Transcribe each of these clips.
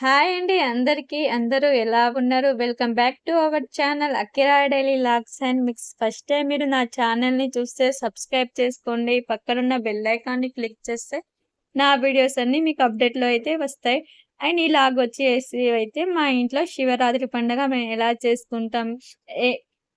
Hi అండి అందరికీ. అందరూ ఎలా ఉన్నారు? Welcome back to our channel Akira daily logs and mix. First time మీరు నా ఛానల్ని చూస్తే సబ్స్క్రైబ్ చేసుకోండి. పక్కనున్న బెల్ ఐకాన్ని క్లిక్ చేస్తే నా వీడియోస్ అన్నీ మీకు అప్డేట్లో అయితే వస్తాయి. అండ్ ఈ లాగ్ వచ్చేసి అయితే మా ఇంట్లో శివరాత్రి పండుగ మేము ఎలా చేసుకుంటాం? ఏ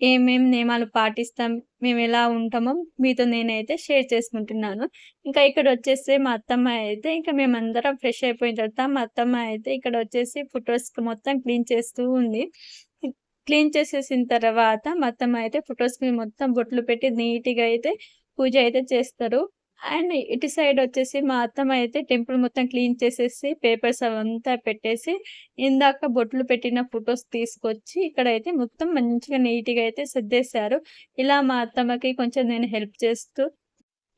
ఏమేం నియమాలు పాటిస్తాం మేము ఎలా ఉంటామో మీతో నేనైతే షేర్ చేసుకుంటున్నాను. ఇంకా ఇక్కడ వచ్చేసి మా అత్తమ్మ అయితే ఇంకా మేమందరం ఫ్రెష్ అయిపోయిన తర్వాత మా అత్తమ్మ అయితే ఇక్కడ వచ్చేసి ఫొటోస్ మొత్తం క్లీన్ చేస్తూ ఉంది. క్లీన్ చేసేసిన తర్వాత మా అత్తమ్మ అయితే ఫొటోస్కి మొత్తం బొట్లు పెట్టి నీట్గా అయితే పూజ అయితే చేస్తారు. అండ్ ఇటు సైడ్ వచ్చేసి మా అత్తమ్మ అయితే టెంపుల్ మొత్తం క్లీన్ చేసేసి పేపర్స్ అవంతా పెట్టేసి ఇందాక బొట్లు పెట్టిన ఫొటోస్ తీసుకొచ్చి ఇక్కడ అయితే మొత్తం మంచిగా నీట్గా అయితే సర్దేశారు. ఇలా మా అత్తమ్మకి కొంచెం నేను హెల్ప్ చేస్తూ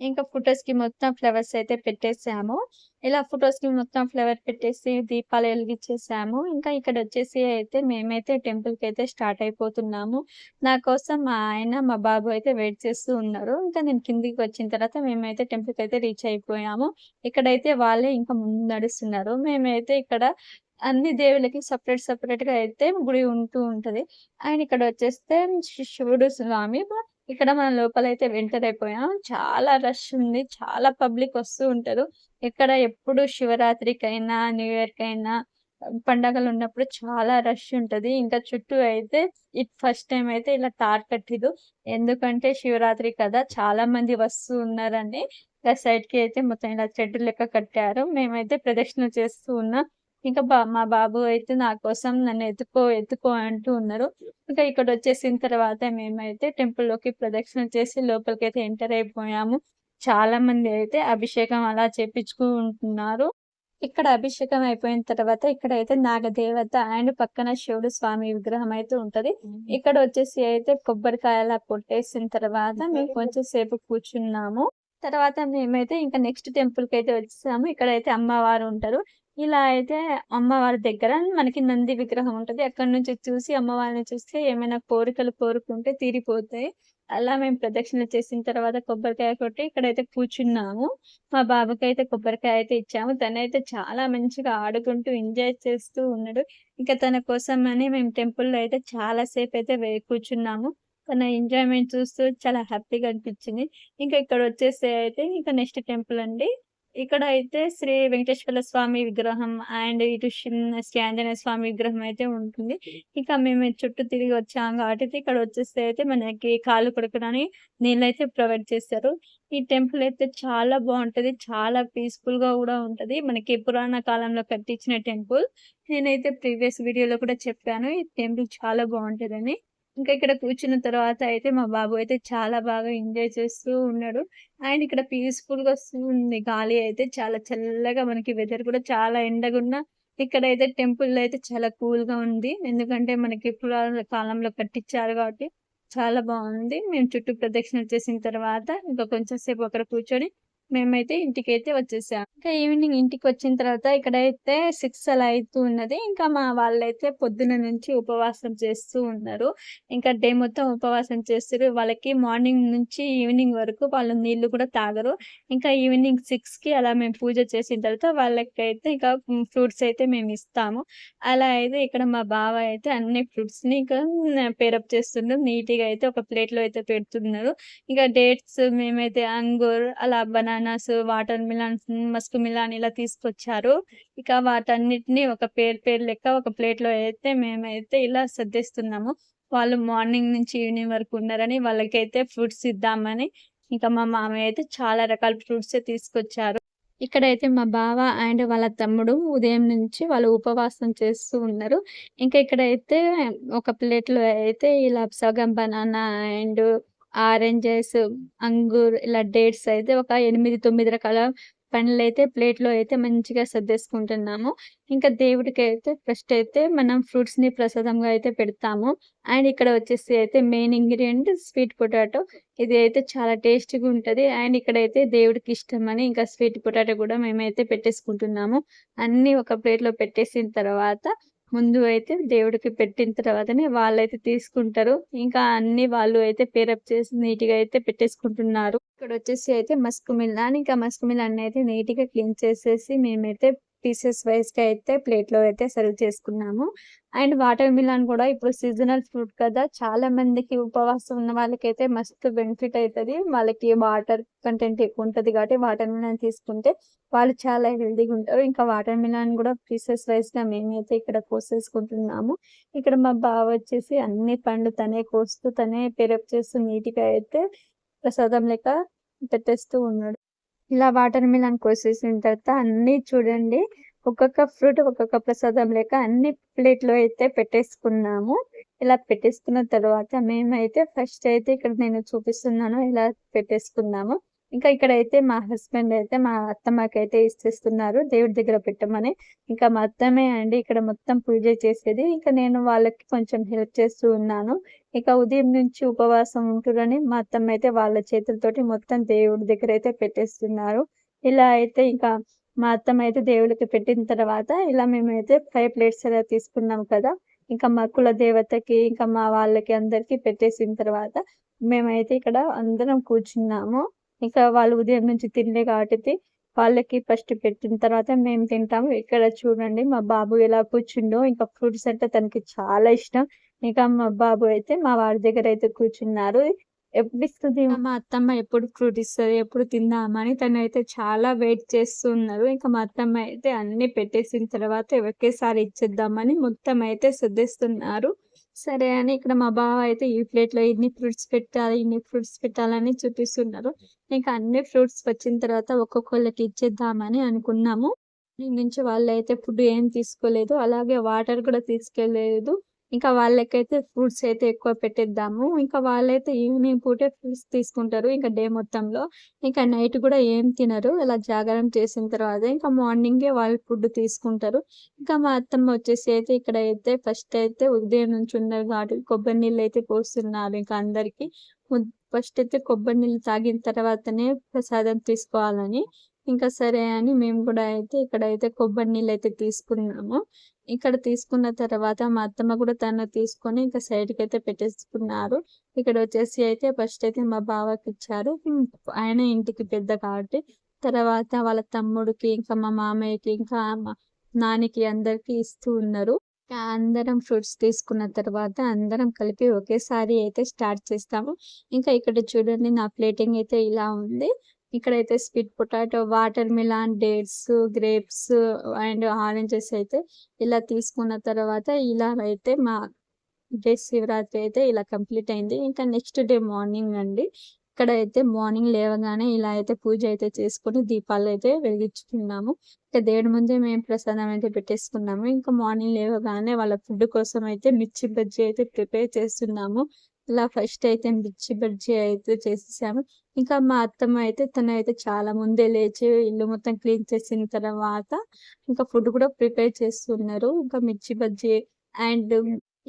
ఇంకా ఫొటోస్కి మొత్తం ఫ్లవర్స్ అయితే పెట్టేసాము. ఇలా ఫొటోస్కి మొత్తం ఫ్లవర్ పెట్టేసి దీపాలు వెలిగించేసాము. ఇంకా ఇక్కడ వచ్చేసి అయితే మేమైతే టెంపుల్కి అయితే స్టార్ట్ అయిపోతున్నాము. నా కోసం మా ఆయన మా బాబు అయితే వెయిట్ చేస్తూ ఉన్నారు. ఇంకా నేను కిందికి వచ్చిన తర్వాత మేమైతే టెంపుల్కి అయితే రీచ్ అయిపోయాము. ఇక్కడైతే వాళ్ళే ఇంకా ముందు నడుస్తున్నారు. మేమైతే ఇక్కడ అన్ని దేవులకి సపరేట్ సపరేట్గా అయితే గుడి ఉంటూ ఉంటది. అండ్ ఇక్కడ వచ్చేస్తే శివుడు స్వామి. ఇక్కడ మన లోపలైతే వెంటర్ అయిపోయాం. చాలా రష్ ఉంది. చాలా పబ్లిక్ వస్తూ ఉంటారు. ఇక్కడ ఎప్పుడు శివరాత్రికైనా న్యూ ఇయర్ కైనా పండగలు ఉన్నప్పుడు చాలా రష్ ఉంటది. ఇంకా చుట్టూ అయితే ఇట్ ఫస్ట్ టైం అయితే ఇలా తార్ కట్టిదు ఎందుకంటే శివరాత్రి కదా చాలా మంది వస్తూ ఉన్నారని. ఇంకా సైడ్కి అయితే మొత్తం ఇలా చెట్టు లెక్క కట్టారు. మేమైతే ప్రదక్షిణ చేస్తూ ఉన్నాం. ఇంకా బా మా బాబు అయితే నా కోసం నన్ను ఎత్తుకో ఎత్తుకో అంటూ ఉన్నారు. ఇంకా ఇక్కడ వచ్చేసిన తర్వాత మేమైతే టెంపుల్లోకి ప్రదక్షిణ చేసి లోపలికి అయితే ఎంటర్ అయిపోయాము. చాలా మంది అయితే అభిషేకం అలా చేపించుకుంటున్నారు ఇక్కడ అభిషేకం అయిపోయిన తర్వాత ఇక్కడ అయితే నాగదేవత అండ్ పక్కన శివుడు స్వామి విగ్రహం అయితే ఉంటది. ఇక్కడ వచ్చేసి అయితే కొబ్బరికాయలా కొట్టేసిన తర్వాత మేము కొంచెం సేపు కూర్చున్నాము. తర్వాత మేమైతే ఇంకా నెక్స్ట్ టెంపుల్కి అయితే వచ్చేసాము. ఇక్కడ అయితే అమ్మవారు ఉంటారు. ఇలా అయితే అమ్మవారి దగ్గర మనకి నంది విగ్రహం ఉంటుంది. అక్కడ నుంచి చూసి అమ్మవారిని చూస్తే ఏమైనా కోరికలు కోరుకుంటే తీరిపోతాయి. అలా మేము ప్రదక్షిణ చేసిన తర్వాత కొబ్బరికాయ కొట్టి ఇక్కడైతే కూర్చున్నాము. మా బాబుకి అయితే కొబ్బరికాయ అయితే ఇచ్చాము. తనైతే చాలా మంచిగా ఆడుకుంటూ ఎంజాయ్ చేస్తూ ఉన్నాడు. ఇంకా తన కోసం అని మేము టెంపుల్లో అయితే చాలా సేపు అయితే కూర్చున్నాము. తన ఎంజాయ్మెంట్ చూస్తూ చాలా హ్యాపీగా అనిపించింది. ఇంకా ఇక్కడ వచ్చేసి అయితే ఇంకా నెక్స్ట్ టెంపుల్ అండి. ఇక్కడ అయితే శ్రీ వెంకటేశ్వర స్వామి విగ్రహం అండ్ ఇటు శ్రీ ఆంజనేయ స్వామి విగ్రహం అయితే ఉంటుంది. ఇక మేము చుట్టూ తిరిగి వచ్చాం కాబట్టి ఇక్కడ వచ్చేస్తే అయితే మనకి కాలు కొడుకునని నీళ్ళు అయితే ప్రొవైడ్ చేస్తారు. ఈ టెంపుల్ అయితే చాలా బాగుంటది చాలా పీస్ఫుల్గా కూడా ఉంటది. మనకి పురాణ కాలంలో కట్టించిన టెంపుల్. నేనైతే ప్రీవియస్ వీడియోలో కూడా చెప్పాను ఈ టెంపుల్ చాలా బాగుంటదని. ఇంకా ఇక్కడ కూర్చున్న తర్వాత అయితే మా బాబు అయితే చాలా బాగా ఎంజాయ్ చేస్తూ ఉన్నాడు. అండ్ ఇక్కడ పీస్ఫుల్గా వస్తుంది గాలి అయితే చాలా చల్లగా మనకి వెదర్ కూడా చాలా ఎండగున్నా ఇక్కడ అయితే టెంపుల్ అయితే చాలా కూల్గా ఉంది. ఎందుకంటే మనకి పురాణ కాలంలో కట్టించారు కాబట్టి చాలా బాగుంది. మేము చుట్టూ ప్రదక్షిణ చేసిన తర్వాత ఇంకా కొంచెం సేపు అక్కడ కూర్చొని మేమైతే ఇంటికి అయితే వచ్చేసాం. ఇంకా ఈవినింగ్ ఇంటికి వచ్చిన తర్వాత ఇక్కడైతే సిక్స్ అలా అవుతూ ఉన్నది. ఇంకా మా వాళ్ళైతే పొద్దున నుంచి ఉపవాసం చేస్తూ ఉన్నారు. ఇంకా డే మొత్తం ఉపవాసం చేస్తారు. వాళ్ళకి మార్నింగ్ నుంచి ఈవినింగ్ వరకు వాళ్ళు నీళ్ళు కూడా తాగరు. ఇంకా ఈవినింగ్ సిక్స్కి అలా మేము పూజ చేసిన తర్వాత వాళ్ళకైతే ఇంకా ఫ్రూట్స్ అయితే మేము ఇస్తాము. అలా అయితే ఇక్కడ మా బావ అయితే అన్ని ఫ్రూట్స్ని ఇంకా పేరప్ చేస్తున్నారు. నీట్గా అయితే ఒక ప్లేట్లో అయితే పెడుతున్నారు. ఇంకా డేట్స్ మేమైతే అంగూర్ అలా బనా bananas watermelon muskmelon ఇలా తీసుకొచ్చారు. ఇక వాటన్నిటిని ఒక పేరు పేరు లెక్క ఒక ప్లేట్లో అయితే మేమైతే ఇలా సర్దిస్తున్నాము. వాళ్ళు మార్నింగ్ నుంచి ఈవినింగ్ వరకు ఉన్నారని వాళ్ళకైతే ఫ్రూట్స్ ఇద్దామని ఇంకా మా మామయ్య అయితే చాలా రకాల ఫ్రూట్స్ తీసుకొచ్చారు. ఇక్కడైతే మా బావ అండ్ వాళ్ళ తమ్ముడు ఉదయం నుంచి వాళ్ళు ఉపవాసం చేస్తూ ఉన్నారు. ఇంకా ఇక్కడైతే ఒక ప్లేట్లో అయితే ఇలా సగం బనానా అండ్ ఆరెంజెస్ అంగూర్ ఇలా డేట్స్ అయితే ఒక ఎనిమిది తొమ్మిది రకాల పండ్లు అయితే ప్లేట్లో అయితే మంచిగా సర్దేసుకుంటున్నాము. ఇంకా దేవుడికి అయితే ఫస్ట్ అయితే మనం ఫ్రూట్స్ని ప్రసాదంగా అయితే పెడతాము. అండ్ ఇక్కడ వచ్చేసి అయితే మెయిన్ ఇంగ్రీడియంట్ స్వీట్ పొటాటో. ఇది అయితే చాలా టేస్టీగా ఉంటది. అండ్ ఇక్కడ అయితే దేవుడికి ఇష్టం అని ఇంకా స్వీట్ పొటాటో కూడా మేమైతే పెట్టేసుకుంటున్నాము. అన్ని ఒక ప్లేట్లో పెట్టేసిన తర్వాత ముందు అయితే దేవుడికి పెట్టిన తర్వాతనే వాళ్ళైతే తీసుకుంటారు. ఇంకా అన్ని వాళ్ళు అయితే పేరప్ చేసి నీట్గా అయితే పెట్టేసుకుంటున్నారు. ఇక్కడ వచ్చేసి అయితే మస్క్ అని ఇంకా మస్క్ అన్ని అయితే నీట్గా క్లీన్ చేసేసి మేమైతే పీసెస్ వైస్‌గా అయితే ప్లేట్‌లో అయితే సర్వ్ చేసుకున్నాము. అండ్ వాటర్ మిలన్ కూడా ఇప్పుడు సీజనల్ ఫ్రూట్ కదా! చాలా మందికి ఉపవాసం ఉన్న వాళ్ళకైతే మస్తు బెనిఫిట్ అవుతుంది వాళ్ళకి వాటర్ కంటెంట్ ఎక్కువ ఉంటది కాబట్టి వాటర్ మిలాన్ తీసుకుంటే వాళ్ళు చాలా హెల్దీగా ఉంటారు. ఇంకా వాటర్ మిలన్ కూడా పీసెస్ వైస్‌గా మేమైతే ఇక్కడ కోసేసుకుంటున్నాము. ఇక్కడ మా బావ వచ్చేసి అన్ని పండ్లు తనే కోస్తూ, తనే పేరప్ చేస్తూ నీట్‌గా అయితే ప్రసాదం లెక్క పెట్టేస్తూ ఉన్నాడు. ఇలా వాటర్ మిలన్ కోసేసిన తర్వాత అన్నీ చూడండి ఒక్కొక్క ఫ్రూట్ ఒక్కొక్క ప్రసాదం లేక అన్ని ప్లేట్‌లో అయితే పెట్టేసుకున్నాము. ఇలా పెట్టేసుకున్న తర్వాత మేమైతే ఫస్ట్ అయితే ఇక్కడ నేను చూపిస్తున్నాను ఇలా పెట్టేసుకున్నాము. ఇంకా ఇక్కడ అయితే మా హస్బెండ్ అయితే మా అత్తమ్మకైతే ఇచ్చేస్తున్నారు దేవుడి దగ్గర పెట్టమని. ఇంకా మా అత్తమే అండి ఇక్కడ మొత్తం పూజ చేసేది. ఇంకా నేను వాళ్ళకి కొంచెం హెల్ప్ చేస్తూ ఉన్నాను. ఇక ఉదయం నుంచి ఉపవాసం ఉంటురని మా అత్తమ్మ అయితే వాళ్ళ చేతులతోటి మొత్తం దేవుడి దగ్గర అయితే పెట్టేస్తున్నారు. ఇలా అయితే ఇంకా మా అత్తమ్మ అయితే దేవుడికి పెట్టిన తర్వాత ఇలా మేమైతే ఫైవ్ ప్లేట్స్ అలా తీసుకున్నాం కదా! ఇంకా మా కుల దేవతకి ఇంకా మా వాళ్ళకి అందరికి పెట్టేసిన తర్వాత మేమైతే ఇక్కడ అందరం కూర్చున్నాము. ఇంకా వాళ్ళు ఉదయం నుంచి తినలే కాబట్టి వాళ్ళకి ఫస్ట్ పెట్టిన తర్వాత మేము తింటాము. ఇక్కడ చూడండి మా బాబు ఎలా కూర్చుండో ఇంకా ఫ్రూట్స్ అంటే తనకి చాలా ఇష్టం. ఇంకా మా బాబు అయితే మా వారి దగ్గర అయితే కూర్చున్నారు. ఎప్పుడిస్తది మా అత్తమ్మ ఎప్పుడు ఫ్రూట్ ఇస్తుంది ఎప్పుడు తిందామని తనైతే చాలా వెయిట్ చేస్తున్నారు ఇంకా మా అత్తమ్మ అయితే అన్ని పెట్టేసిన తర్వాత ఒకేసారి ఇచ్చేద్దామని మొత్తం అయితే సర్దేస్తున్నారు. సరే అని ఇక్కడ మా బావ అయితే ఈ ప్లేట్‌లో ఇన్ని ఫ్రూట్స్ పెట్టాలి, ఇన్ని ఫ్రూట్స్ పెట్టాలని చూపిస్తున్నారు. ఇంకా అన్ని ఫ్రూట్స్ వచ్చిన తర్వాత ఒక్కొక్కళ్ళకి ఇచ్చేద్దామని అనుకున్నాము. ఈడ నుంచి వాళ్ళైతే ఫుడ్ ఏం తీసుకోలేదు. అలాగే వాటర్ కూడా తీసుకెళ్ళలేదు. ఇంకా వాళ్ళకైతే ఫ్రూట్స్ అయితే ఎక్కువ పెట్టేద్దాము. ఇంకా వాళ్ళైతే ఈవినింగ్ పూటే ఫ్రూట్స్ తీసుకుంటారు. ఇంకా డే మొత్తంలో. ఇంకా నైట్ కూడా ఏం తినరు. ఇలా జాగారం చేసిన తర్వాత ఇంకా మార్నింగే వాళ్ళు ఫుడ్ తీసుకుంటారు. ఇంకా మా అత్తమ్మ వచ్చేసి అయితే ఇక్కడ అయితే ఫస్ట్ అయితే ఉదయం నుంచి ఉన్నారు కాబట్టి కొబ్బరి నీళ్ళు అయితే పోస్తున్నారు ఇంకా అందరికీ ఫస్ట్ అయితే కొబ్బరి నీళ్ళు తాగిన తర్వాతనే ప్రసాదం తీసుకోవాలని. ఇంకా సరే అని మేము కూడా అయితే ఇక్కడైతే కొబ్బరి నీళ్ళు అయితే తీసుకున్నాము. ఇక్కడ తీసుకున్న తర్వాత మా అత్తమ్మ కూడా తను తీసుకొని ఇంకా సైడ్‌కైతే పెట్టేసుకున్నారు. ఇక్కడ వచ్చేసి అయితే ఫస్ట్ అయితే మా బావకి ఇచ్చారు ఆయన ఇంటికి పెద్ద కాబట్టి తర్వాత వాళ్ళ తమ్ముడికి, ఇంకా మా మామయ్యకి, ఇంకా మా నానికి అందరికి ఇస్తూ ఉన్నారు. అందరం ఫ్రూట్స్ తీసుకున్న తర్వాత అందరం కలిపి ఒకేసారి అయితే స్టార్ట్ చేస్తాము. ఇంకా ఇక్కడ చూడండి నా ప్లేటింగ్ అయితే ఇలా ఉంది. ఇక్కడైతే sweet potato, watermelon, dates, grapes and oranges అయితే ఇలా తీసుకున్న తర్వాత ఇలా అయితే మా డే శివరాత్రి అయితే ఇలా కంప్లీట్ అయింది. ఇంకా నెక్స్ట్ డే మార్నింగ్ అండి. ఇక్కడ అయితే మార్నింగ్ లేవగానే ఇలా అయితే పూజ అయితే చేసుకొని అయితే వెలిగించుకున్నాము. ఇంకా దేవుడి ముందే మేము ప్రసాదం అయితే పెట్టేసుకున్నాము. ఇంకా మార్నింగ్ లేవగానే వాళ్ళ ఫుడ్ కోసం అయితే మిర్చి బజ్జీ అయితే ప్రిపేర్ చేస్తున్నాము. ఇలా ఫస్ట్ అయితే మిర్చి బజ్జీ అయితే చేసేసాము. ఇంకా మా అత్తమ్మ అయితే తనైతే చాలా ముందే లేచి ఇల్లు మొత్తం క్లీన్ చేసిన తర్వాత ఇంకా ఫుడ్ కూడా ప్రిపేర్ చేస్తున్నారు. ఇంకా మిర్చి బజ్జీ అండ్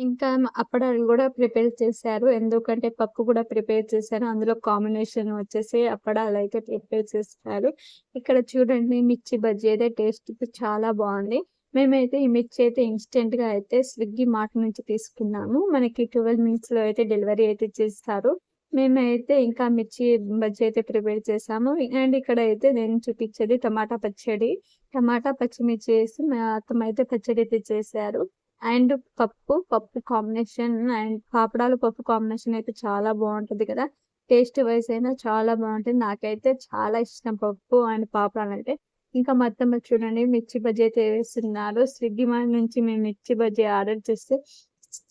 ఇంకా అప్పడాలు కూడా ప్రిపేర్ చేశారు. ఎందుకంటే పప్పు కూడా ప్రిపేర్ చేశారు. అందులో కాంబినేషన్ వచ్చేసి అప్పడాలైతే ప్రిపేర్ చేస్తారు. ఇక్కడ చూడండి మిర్చి బజ్జీ అయితే టేస్ట్ చాలా బాగుంది. మేమైతే ఈ మిర్చి అయితే ఇన్స్టెంట్గా అయితే స్విగ్గీ మార్ట్ నుంచి తీసుకున్నాము. మనకి 12 మినిట్స్‌లో అయితే డెలివరీ అయితే చేస్తారు. మేమైతే ఇంకా మిర్చి బజ్జీ అయితే ప్రిపేర్ చేసాము. అండ్ ఇక్కడైతే నేను చూపించేది టమాటా పచ్చడి. టమాటా, పచ్చిమిర్చి వేసి మా అత్తమ్మ అయితే పచ్చడి అయితే చేశారు. అండ్ పప్పు, పప్పు కాంబినేషన్ అండ్ పాపడాలు, పప్పు కాంబినేషన్ అయితే చాలా బాగుంటుంది కదా! టేస్ట్ వైస్ అయినా చాలా బాగుంటుంది. నాకైతే చాలా ఇష్టం పప్పు అండ్ పాపడాలంటే. ఇంకా మా అత్తమ్మ చూడండి మిర్చి బజ్జీ అయితే వేస్తున్నారు. స్విగ్గీ మార్ట్ నుంచి మేము మిర్చి బజ్జీ ఆర్డర్ చేస్తే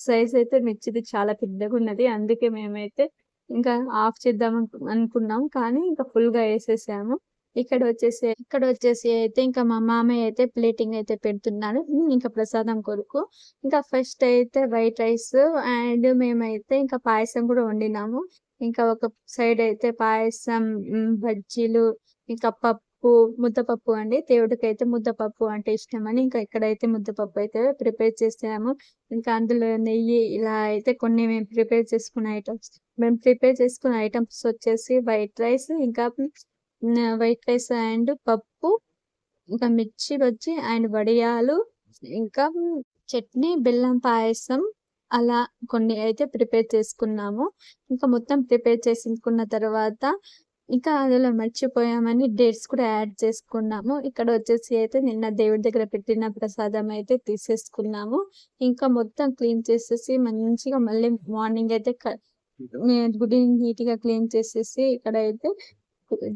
సైజ్ అయితే మిర్చిది చాలా పెద్దగున్నది. అందుకే మేమైతే ఇంకా ఆఫ్ చేద్దాం అనుకున్నాం. కానీ ఇంకా ఫుల్‌గా వేసేసాము ఇక్కడ వచ్చేసి ఇక్కడ వచ్చేసి అయితే ఇంకా మా మామయ్య అయితే ప్లేటింగ్ అయితే పెడుతున్నారు. ఇంకా ప్రసాదం కొరకు. ఇంకా ఫస్ట్ అయితే వైట్ రైస్ అండ్ మేమైతే ఇంకా పాయసం కూడా వండినాము. ఇంకా ఒక సైడ్ అయితే పాయసం, బజ్జీలు, ఇంకా పప్పు, ముద్దపప్పు అండి. దేవుడికైతే ముద్దపప్పు అంటే ఇష్టమని ఇంకా ఇక్కడైతే ముద్దపప్పు అయితే ప్రిపేర్ చేసాము. ఇంకా అందులో నెయ్యి ఇలా అయితే కొన్ని మేము ప్రిపేర్ చేసుకున్న ఐటమ్స్ మేము ప్రిపేర్ చేసుకున్న ఐటమ్స్ వచ్చేసి వైట్ రైస్ ఇంకా వైట్ రైస్ అండ్ పప్పు, ఇంకా మిర్చి వచ్చి అండ్ వడియాలు, ఇంకా చట్నీ, బెల్లం పాయసం అలా కొన్ని అయితే ప్రిపేర్ చేసుకున్నాము. ఇంకా మొత్తం ప్రిపేర్ చేసుకున్న తర్వాత ఇంకా అందులో మర్చిపోయామని డేట్స్ కూడా యాడ్ చేసుకున్నాము. ఇక్కడ వచ్చేసి అయితే నిన్న దేవుడి దగ్గర పెట్టిన ప్రసాదం అయితే తీసేసుకున్నాము. ఇంకా మొత్తం క్లీన్ చేసేసి మంచిగా మళ్ళీ మార్నింగ్ అయితే గుడి నీట్గా క్లీన్ చేసేసి ఇక్కడ అయితే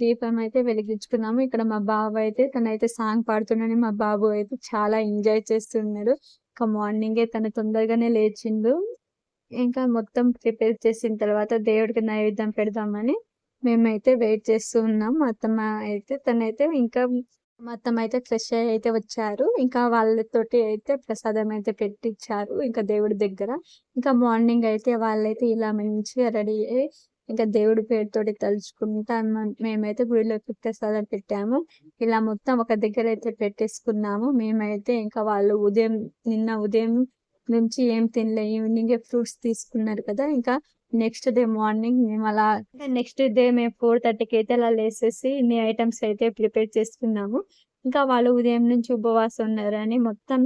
దీపం అయితే వెలిగించుకున్నాము. ఇక్కడ మా బాబు అయితే తనైతే సాంగ్ పాడుతున్నాడని మా బాబు అయితే చాలా ఎంజాయ్ చేస్తున్నాడు. ఇంకా మార్నింగే తను తొందరగానే లేచిండు. ఇంకా మొత్తం ప్రిపేర్ చేసిన తర్వాత దేవుడికి నైవేద్యం పెడదామని మేమైతే వెయిట్ చేస్తూ ఉన్నాం. మా అత్తమ్మ అయితే తనైతే ఇంకా మా అత్తమ్మ అయితే ఫ్రెష్ అయ్యి అయితే వచ్చారు. ఇంకా వాళ్ళతోటి అయితే ప్రసాదం అయితే పెట్టించారు ఇంకా దేవుడి దగ్గర. ఇంకా మార్నింగ్ అయితే వాళ్ళైతే ఇలా మంచిగా రెడీ అయ్యి ఇంకా దేవుడి పేరుతోటి తలుచుకుంటా మేమైతే గుడిలోకి ప్రసాదం పెట్టాము. ఇలా మొత్తం ఒక దగ్గర అయితే పెట్టేసుకున్నాము. మేమైతే ఇంకా వాళ్ళు ఉదయం నిన్న ఉదయం నుంచి ఏం తినలే ఈవినింగ్ ఫ్రూట్స్ తీసుకున్నారు కదా. ఇంకా నెక్స్ట్ డే మార్నింగ్ మేము అలా నెక్స్ట్ డే మేము ఫోర్ థర్టీకి అయితే అలా లేసేసి ఇన్ని ఐటమ్స్ అయితే ప్రిపేర్ చేసుకున్నాము. ఇంకా వాళ్ళు ఉదయం నుంచి ఉపవాసం ఉన్నారని మొత్తం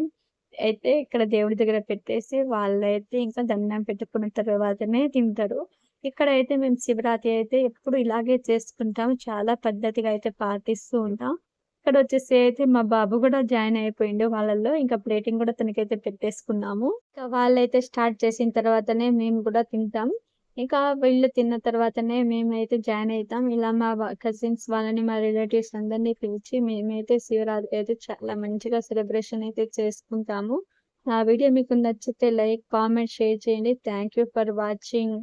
అయితే ఇక్కడ దేవుడి దగ్గర పెట్టేసి వాళ్ళైతే ఇంకా దండం పెట్టుకున్న తర్వాతనే తింటారు. ఇక్కడ అయితే మేము శివరాత్రి అయితే ఎప్పుడు ఇలాగే చేసుకుంటాం. చాలా పద్ధతిగా అయితే పాటిస్తూ ఉంటాం. ఇక్కడ వచ్చేసి అయితే మా బాబు కూడా జాయిన్ అయిపోయిండు వాళ్ళల్లో. ఇంకా ప్లేటింగ్ కూడా తనకైతే పెట్టేసుకున్నాము. ఇంకా వాళ్ళైతే స్టార్ట్ చేసిన తర్వాతనే మేము కూడా తింటాం. ఇంకా వీళ్ళు తిన్న తర్వాతనే మేమైతే జాయిన్ అవుతాం ఇలా మా కజిన్స్ వాళ్ళని మా రిలేటివ్స్ అందరినీ పిలిచి మేమైతే శివరాత్రి అయితే చాలా మంచిగా సెలబ్రేషన్ అయితే చేసుకుంటాము. ఆ వీడియో మీకు నచ్చితే లైక్ కామెంట్ షేర్ చేయండి. Thank you for watching